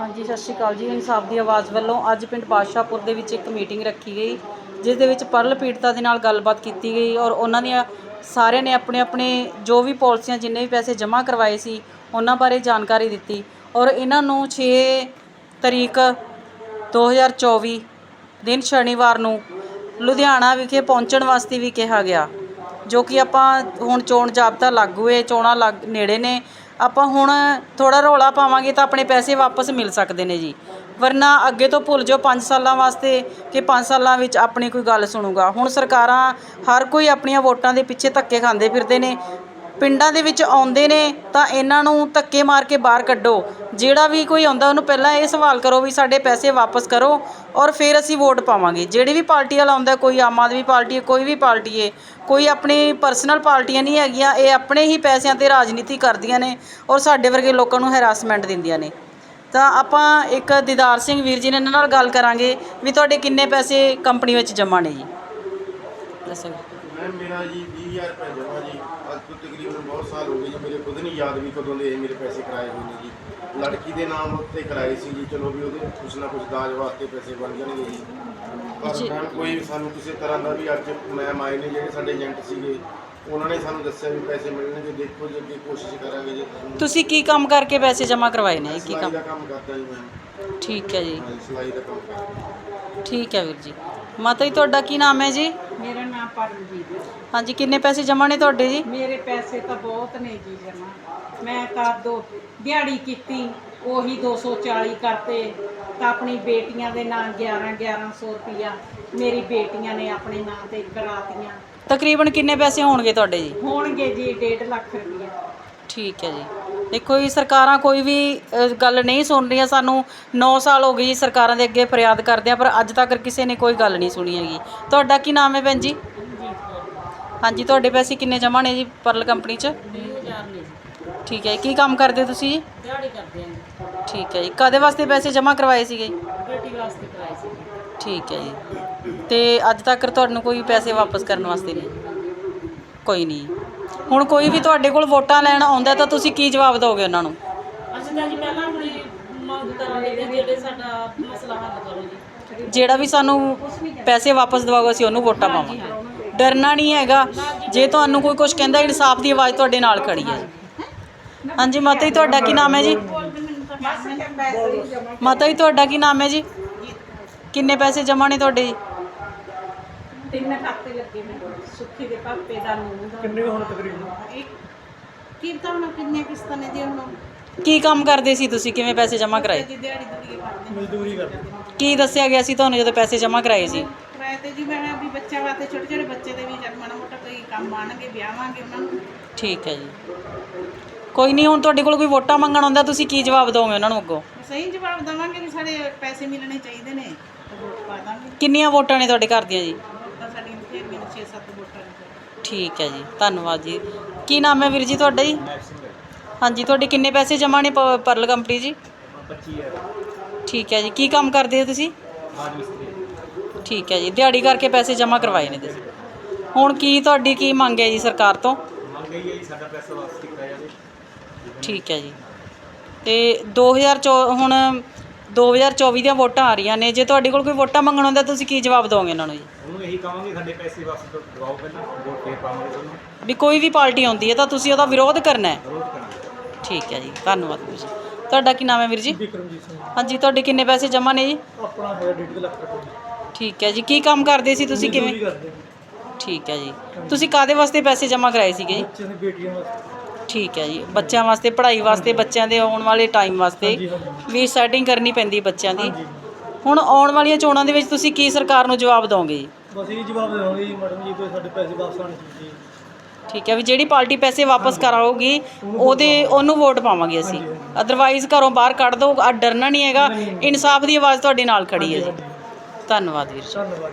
ਹਾਂਜੀ, ਸਤਿ ਸ਼੍ਰੀ ਅਕਾਲ ਜੀ। ਇਨਸਾਫ ਦੀ ਆਵਾਜ਼ ਵੱਲੋਂ ਅੱਜ ਪਿੰਡ ਬਾਦਸ਼ਾਹਪੁਰ ਦੇ ਵਿੱਚ ਇੱਕ ਮੀਟਿੰਗ ਰੱਖੀ ਗਈ, ਜਿਸ ਦੇ ਵਿੱਚ ਪਰਲ ਪੀੜਤਾ ਦੇ ਨਾਲ ਗੱਲਬਾਤ ਕੀਤੀ ਗਈ ਔਰ ਉਹਨਾਂ ਦੀਆਂ ਸਾਰਿਆਂ ਨੇ ਆਪਣੇ ਆਪਣੇ ਜੋ ਵੀ ਪਾਲਿਸੀਆਂ ਜਿੰਨੇ ਵੀ ਪੈਸੇ ਜਮ੍ਹਾਂ ਕਰਵਾਏ ਸੀ, ਉਹਨਾਂ ਬਾਰੇ ਜਾਣਕਾਰੀ ਦਿੱਤੀ ਔਰ ਇਹਨਾਂ ਨੂੰ 6 ਤਰੀਕ 2024 ਦਿਨ ਸ਼ਨੀਵਾਰ ਨੂੰ ਲੁਧਿਆਣਾ ਵਿਖੇ ਪਹੁੰਚਣ ਵਾਸਤੇ ਵੀ ਕਿਹਾ ਗਿਆ, ਜੋ ਕਿ ਆਪਾਂ ਹੁਣ ਚੋਣ ਜਾਬਤਾ ਲਾਗੂ ਹੈ, ਚੋਣਾਂ ਲੱਗ, ਨੇੜੇ ਨੇ ਆਪਾਂ ਹੁਣ ਥੋੜਾ ਰੌਲਾ ਪਾਵਾਂਗੇ ਤਾਂ ਆਪਣੇ ਪੈਸੇ ਵਾਪਸ ਮਿਲ ਸਕਦੇ ਨੇ ਜੀ। ਵਰਨਾ ਅੱਗੇ ਤੋਂ ਭੁੱਲ ਜਾਓ 5 ਸਾਲਾਂ ਵਾਸਤੇ ਕਿ 5 ਸਾਲਾਂ ਵਿੱਚ ਆਪਣੀ ਕੋਈ ਗੱਲ ਸੁਣੂਗਾ। ਹੁਣ ਸਰਕਾਰਾਂ ਹਰ ਕੋਈ ਆਪਣੀਆਂ ਵੋਟਾਂ ਦੇ ਪਿੱਛੇ ਧੱਕੇ ਖਾਂਦੇ ਫਿਰਦੇ ਨੇ। ਪਿੰਡਾਂ ਦੇ ਵਿੱਚ ਆਉਂਦੇ ਨੇ, ਤਾਂ ਇਹਨਾਂ ਨੂੰ ਧੱਕੇ ਮਾਰ ਕੇ ਬਾਹਰ ਕੱਢੋ। ਜਿਹੜਾ ਵੀ ਕੋਈ ਆਉਂਦਾ, ਉਹਨੂੰ ਪਹਿਲਾਂ ਇਹ ਸਵਾਲ ਕਰੋ ਵੀ ਸਾਡੇ ਪੈਸੇ ਵਾਪਸ ਕਰੋ ਔਰ ਫਿਰ ਅਸੀਂ ਵੋਟ ਪਾਵਾਂਗੇ। ਜਿਹੜੀ ਵੀ ਪਾਰਟੀ ਵਾਲਾ ਆਉਂਦਾ, ਕੋਈ ਆਮ ਆਦਮੀ ਪਾਰਟੀ ਹੈ, ਕੋਈ ਵੀ ਪਾਰਟੀ ਹੈ, ਕੋਈ ਆਪਣੀ ਪਰਸਨਲ ਪਾਰਟੀਆਂ ਨਹੀਂ ਹੈਗੀਆਂ, ਇਹ ਆਪਣੇ ਹੀ ਪੈਸਿਆਂ ਤੇ ਰਾਜਨੀਤੀ ਕਰਦੀਆਂ ਨੇ ਔਰ ਸਾਡੇ ਵਰਗੇ ਲੋਕਾਂ ਨੂੰ ਹੈਰਾਸਮੈਂਟ ਦਿੰਦੀਆਂ ਨੇ। ਤਾਂ ਆਪਾਂ ਇੱਕ ਦੀਦਾਰ ਸਿੰਘ ਵੀਰ ਜੀ ਨੇ ਇਹਨਾਂ ਨਾਲ ਗੱਲ ਕਰਾਂਗੇ ਵੀ ਤੁਹਾਡੇ ਕਿੰਨੇ ਪੈਸੇ ਕੰਪਨੀ ਵਿੱਚ ਜਮ੍ਹਾਂ ਨੇ ਜੀ। ਦੱਸੋ ਮੈਮ ਮੇਰਾ ਜੀ 20000 ਰੁਪਏ ਜਮਾ ਜੀ। ਅੱਜ ਤੋਂ ਤਕਰੀਬਨ ਬਹੁਤ ਸਾਲ ਹੋ ਗਏ ਜੀ। ਮੇਰੇ ਖੁਦ ਨਹੀਂ ਯਾਦ ਵੀ ਕਦੋਂ ਦੇ ਇਹ ਮੇਰੇ ਪੈਸੇ ਕਰਾਏ ਹੋਏ ਨੇ ਜੀ। ਲੜਕੀ ਦੇ ਨਾਮ ਉੱਤੇ ਕਰਾਏ ਸੀ ਜੀ। ਚਲੋ ਵੀ ਉਹਦੇ ਕੁਛ ਨਾ ਕੁਛ ਦਾਜ ਵਾਸਤੇ ਪੈਸੇ ਬਣ ਜਾਣਗੇ ਜੀ। ਪਰ। ਮੈਮ ਕੋਈ ਸਾਨੂੰ ਕਿਸੇ ਤਰ੍ਹਾਂ ਦਾ ਵੀ ਅੱਜ ਮੈਮ ਆਏ ਨੇ ਜਿਹੜੇ ਸਾਡੇ ਏਜੰਟ ਸੀਗੇ ਉਹਨਾਂ ਨੇ ਸਾਨੂੰ ਦੱਸਿਆ ਵੀ ਪੈਸੇ ਮਿਲਣਗੇ। ਦੇਖੋ ਜੀ ਅੱਗੇ ਕੋਸ਼ਿਸ਼ ਕਰਾਂਗੇ ਜੀ। ਤੁਸੀਂ ਕੀ ਕੰਮ ਕਰਕੇ ਪੈਸੇ ਜਮ੍ਹਾਂ ਕਰਵਾਏ ਨੇ? ਕੀ ਸਿਲਾਈ ਕੰਮ? ਦਾ ਕੰਮ ਕਰਦਾ ਜੀ ਮੈਮ ਠੀਕ ਹੈ ਜੀ। ਸਿਲਾਈ ਦਾ ਕੰਮ ਕਰਦਾ। ਠੀਕ ਹੈ ਵੀਰ ਜੀ। ਮਾਤਾ ਜੀ ਤੁਹਾਡਾ ਕੀ ਨਾਮ ਹੈ ਜੀ? ਮੇਰਾ ਨਾਮ ਪਰਮਜੀਤ ਹੈ। ਹਾਂਜੀ ਕਿੰਨੇ ਪੈਸੇ ਜਮ੍ਹਾਂ ਨੇ ਤੁਹਾਡੇ ਜੀ? ਮੇਰੇ ਪੈਸੇ ਤਾਂ ਬਹੁਤ ਨੇ ਜੀ ਜਮਾ ਮੈਂ ਤਾਂ ਦੋ ਦਿਹਾੜੀ ਕੀਤੀ ਉਹੀ 240 ਕਰਤੇ। ਤਾਂ ਆਪਣੀ ਬੇਟੀਆਂ ਦੇ ਨਾਂ 11 1100 ਰੁਪਿਆ ਮੇਰੀ ਬੇਟੀਆਂ ਨੇ ਆਪਣੇ ਨਾਂ ਤੇ ਕਰਾਤੀਆਂ। ਤਕਰੀਬਨ ਕਿੰਨੇ ਪੈਸੇ ਹੋਣਗੇ ਤੁਹਾਡੇ ਜੀ? ਹੋਣਗੇ ਜੀ 1.5 ਲੱਖ ਰੁਪਿਆ ਠੀਕ ਹੈ ਜੀ। ਦੇਖੋ ਜੀ ਸਰਕਾਰਾਂ ਕੋਈ ਵੀ ਅ, ਗੱਲ ਨਹੀਂ ਸੁਣ ਰਹੀਆਂ। ਸਾਨੂੰ 9 ਸਾਲ ਹੋ ਗਏ ਜੀ ਸਰਕਾਰਾਂ ਦੇ ਅੱਗੇ ਫਰਿਆਦ ਕਰਦੇ ਆ ਪਰ ਅੱਜ ਤੱਕ ਕਿਸੇ ਨੇ ਕੋਈ ਗੱਲ ਨਹੀਂ ਸੁਣੀ ਹੈਗੀ। ਤੁਹਾਡਾ ਕੀ ਨਾਮ ਹੈ ਭੈਣ ਜੀ? ਹਾਂਜੀ ਤੁਹਾਡੇ ਪੈਸੇ ਕਿੰਨੇ ਜਮ੍ਹਾਂ ਨੇ ਜੀ ਪਰਲ ਕੰਪਨੀ 'ਚ? 20000 ਨੇ ਠੀਕ ਹੈ ਜੀ। ਕੀ ਕੰਮ ਕਰਦੇ ਤੁਸੀਂ ਜੀ? ਦਿਹਾੜੀ ਕਰਦੇ ਆਂ ਠੀਕ ਹੈ ਜੀ ਕਦੇ ਵਾਸਤੇ ਪੈਸੇ ਜਮ੍ਹਾਂ ਕਰਵਾਏ ਸੀਗੇ ਜੀ? ਬੇਟੀ ਵਾਸਤੇ ਕਰਾਈ ਸੀ ਠੀਕ ਹੈ ਜੀ। ਤੇ ਅੱਜ ਤੱਕ ਤੁਹਾਨੂੰ ਕੋਈ ਪੈਸੇ ਵਾਪਸ ਕਰਨ ਵਾਸਤੇ ਨਹੀਂ? ਕੋਈ ਨਹੀਂ। ਹੁਣ ਕੋਈ ਵੀ ਤੁਹਾਡੇ ਕੋਲ ਵੋਟਾਂ ਲੈਣ ਆਉਂਦਾ ਤਾਂ ਤੁਸੀਂ ਕੀ ਜਵਾਬ ਦਿਓਗੇ ਉਹਨਾਂ ਨੂੰ? ਅਸੀਂ ਤਾਂ ਜੀ ਪਹਿਲਾਂ ਆਪਣੀ ਮੰਗ ਕਰਾਂਗੇ ਵੀ ਜਿਹੜੇ ਸਾਡਾ ਮਸਲਾ ਹੱਲ ਕਰੋ ਜੀ। ਜਿਹੜਾ ਵੀ ਸਾਨੂੰ ਪੈਸੇ ਵਾਪਸ ਦਵਾਓਗੇ ਅਸੀਂ ਉਹਨੂੰ ਵੋਟਾਂ ਪਾਵਾਂਗੇ। ਡਰਨਾ ਨਹੀਂ ਹੈਗਾ। ਜੇ ਤੁਹਾਨੂੰ ਕੋਈ ਕੁਝ ਕਹਿੰਦਾ ਇਨਸਾਫ ਦੀ ਆਵਾਜ਼ ਤੁਹਾਡੇ ਨਾਲ ਖੜੀ ਹੈ। ਹਾਂਜੀ ਮਾਤਾ ਜੀ ਤੁਹਾਡਾ ਕੀ ਨਾਮ ਹੈ ਜੀ? ਮਾਤਾ ਜੀ ਤੁਹਾਡਾ ਕੀ ਨਾਮ ਹੈ ਜੀ? ਕਿੰਨੇ ਪੈਸੇ ਜਮ੍ਹਾਂ ਨੇ ਤੁਹਾਡੇ ਜੀ? ਤਿੰਨ ਖਾਤੇ ਲੱਗੇ ਮੈਨੂੰ ਸੁੱਖੀ ਦੇ ਪਾਪੇ ਦਾ ਨੂੰਹ ਦਾ ਕਿੰਨੇ ਹੁਣ ਤਕਰੀਬਨ? ਕੀ ਤਾਂ ਹੁਣ ਕਿੰਨੇ ਕਿਸ਼ਤਾਂ ਨੇ ਜੀ ਹੁਣ ਕੀ ਕੰਮ ਕਰਦੇ ਸੀ ਤੁਸੀਂ? ਕਿਵੇਂ ਪੈਸੇ ਜਮ੍ਹਾਂ ਕਰਾਏ? ਜੀ ਦਿਹਾੜੀ ਦੁੜੀ ਕਰਦੇ। ਮਜ਼ਦੂਰੀ ਕਰਦੇ। ਕੀ ਦੱਸਿਆ ਗਿਆ ਸੀ ਤੁਹਾਨੂੰ ਜਦੋਂ ਪੈਸੇ ਜਮ੍ਹਾਂ ਕਰਾਏ ਸੀ? ਕਿਰਾਏ ਤੇ ਜੀ ਮੈਂ ਵੀ ਬੱਚਾ ਵਾਸਤੇ ਛੋਟੇ ਛੋਟੇ ਬੱਚੇ ਦੇ ਵੀ ਜਦ ਮਾੜਾ ਮੋਟਾ ਕੋਈ ਕੰਮ ਆਣਗੇ ਵਿਆਹਾਂਗੇ ਉਹਨਾਂ ਨੂੰ। ਠੀਕ ਹੈ ਜੀ। ਕੋਈ ਨਹੀਂ ਹੁਣ ਤੁਹਾਡੇ ਕੋਲ ਕੋਈ ਵੋਟਾਂ ਮੰਗਣ ਆਉਂਦਾ ਤੁਸੀਂ ਕੀ ਜਵਾਬ ਦਿਓਗੇ ਉਹਨਾਂ ਨੂੰ ਅੱਗੋਂ? ਸਹੀ ਜਵਾਬ ਦਵਾਂਗੇ ਵੀ ਸਾਡੇ ਪੈਸੇ ਮਿਲਣੇ ਚਾਹੀਦੇ ਨੇ ਤੇ ਵੋਟ ਪਾ ਦਾਂਗੇ। ਕਿੰਨੀਆਂ ਵੋਟਾਂ ਨੇ ਤੁਹਾਡੇ ਘਰ ਦੀਆਂ ਜੀ? ਤਾਂ ਸਾਡੀਆਂ ਫੇਰ 6-7 ਵੋਟਾਂ ਨੇ ਠੀਕ ਹੈ ਜੀ ਧੰਨਵਾਦ ਜੀ। ਕੀ ਨਾਮ ਹੈ ਵੀਰ ਜੀ ਤੁਹਾਡਾ ਜੀ? ਹਾਂਜੀ ਤੁਹਾਡੇ ਕਿੰਨੇ ਪੈਸੇ ਜਮ੍ਹਾਂ ਨੇ ਪ- ਪਰਲ ਕੰਪਨੀ ਜੀ? 25000 ਠੀਕ ਹੈ ਜੀ ਕੀ ਕੰਮ ਕਰਦੇ ਹੋ ਤੁਸੀਂ? ਠੀਕ ਹੈ ਜੀ ਦਿਹਾੜੀ ਕਰਕੇ ਪੈਸੇ ਜਮ੍ਹਾਂ ਕਰਵਾਏ ਨੇ ਤੁਸੀਂ। ਹੁਣ ਕੀ ਤੁਹਾਡੀ ਕੀ ਮੰਗ ਹੈ ਜੀ ਸਰਕਾਰ ਤੋਂ? ਮੰਗ ਹੈ ਜੀ ਸਾਡਾ ਪੈਸਾ ਵਾਪਸ ਕੀਤਾ ਜਾਵੇ। ਠੀਕ ਹੈ ਜੀ। ਤੇ 2024 ਹੁਣ 2024 ਦੀਆਂ ਵੋਟਾਂ ਆ ਰਹੀਆਂ ਨੇ। ਜੇ ਤੁਹਾਡੇ ਕੋਲ ਕੋਈ ਵੋਟਾਂ ਮੰਗਣ ਆਉਂਦਾ ਤੁਸੀਂ ਕੀ ਜਵਾਬ ਦਿਓਗੇ ਉਹਨਾਂ ਨੂੰ ਜੀ? ਉਹਨੂੰ ਇਹੀ ਕਹਾਂਗੇ ਸਾਡੇ ਪੈਸੇ ਵਾਪਸ ਦਿਓ- ਦਿਵਾਓ ਪਹਿਲਾਂ ਵੋਟ ਫੇਰ ਪਾਵਾਂਗੇ ਤੁਹਾਨੂੰ। ਵੀ ਕੋਈ ਵੀ ਪਾਰਟੀ ਆਉਂਦੀ ਹੈ ਤਾਂ ਤੁਸੀਂ ਉਹਦਾ ਵਿਰੋਧ ਕਰਨਾ ਹੈ। ਵਿਰੋਧ ਕਰਾਂਗੇ ਠੀਕ ਹੈ ਜੀ ਧੰਨਵਾਦ ਵੀਰ ਜੀ। ਤੁਹਾਡਾ ਕੀ ਨਾਮ ਹੈ ਵੀਰ ਜੀ? ਵਿਕਰਮਜੀਤ ਸਿੰਘ। ਹਾਂਜੀ ਤੁਹਾਡੇ ਕਿੰਨੇ ਪੈਸੇ ਜਮ੍ਹਾਂ ਨੇ ਜੀ? ਆਪਣਾ ਹੈਗਾ 1.5 ਲੱਖ ਰੁਪਏ। ਠੀਕ ਹੈ ਜੀ ਕੀ ਕੰਮ ਕਰਦੇ ਸੀ ਤੁਸੀਂ ਮਜ਼ਦੂਰੀ ਕਿਵੇਂ? ਕਰਦੇ। ਠੀਕ ਹੈ ਜੀ। ਤੁਸੀਂ ਕਾਦੇ ਵਾਸਤੇ ਪੈਸੇ ਜਮ੍ਹਾਂ ਕਰਾਏ ਸੀਗੇ ਜੀ? ਬੱਚਿਆਂ ਦੀ ਬੇਟੀਆਂ ਵਾਸਤੇ। ਠੀਕ ਹੈ ਜੀ। ਬੱਚਿਆਂ ਵਾਸਤੇ ਪੜ੍ਹਾਈ ਵਾਸਤੇ ਬੱਚਿਆਂ ਦੇ ਆਉਣ ਵਾਲੇ ਟਾਈਮ ਵਾਸਤੇ। ਵੀ ਸੈਟਿੰਗ ਕਰਨੀ ਪੈਂਦੀ ਬੱਚਿਆਂ ਦੀ। ਹੁਣ ਆਉਣ ਵਾਲੀਆਂ ਚੋਣਾਂ ਦੇ ਵਿੱਚ ਤੁਸੀਂ ਕੀ ਸਰਕਾਰ ਨੂੰ ਜਵਾਬ ਦਿਓਗੇ ਜੀ? ਬਸ ਇਹ ਜਵਾਬ ਦੇਵਾਂਗੇ ਜੀ ਮੈਡਮ ਜੀ ਕੋਈ ਸਾਡੇ ਪੈਸੇ ਵਾਪਸ ਆਣੇ ਚਾਹੀਦੇ ਠੀਕ ਹੈ ਵੀ ਜਿਹੜੀ ਪਾਰਟੀ ਪੈਸੇ ਵਾਪਸ ਕਰਾਊਗੀ ਉਹਦੇ ਉਹਨੂੰ ਵੋਟ ਪਾਵਾਂਗੇ ਅਸੀਂ। ਅਦਰਵਾਈਜ਼ ਘਰੋਂ ਬਾਹਰ ਕੱਢ ਦੋ ਆ ਡਰਨਾ ਨਹੀਂ ਹੈਗਾ। ਇਨਸਾਫ ਦੀ ਆਵਾਜ਼ ਤੁਹਾਡੇ ਨਾਲ ਖੜੀ ਹੈ ਜੀ। ਧੰਨਵਾਦ ਵੀਰ ਜੀ। ਧੰਨਵਾਦ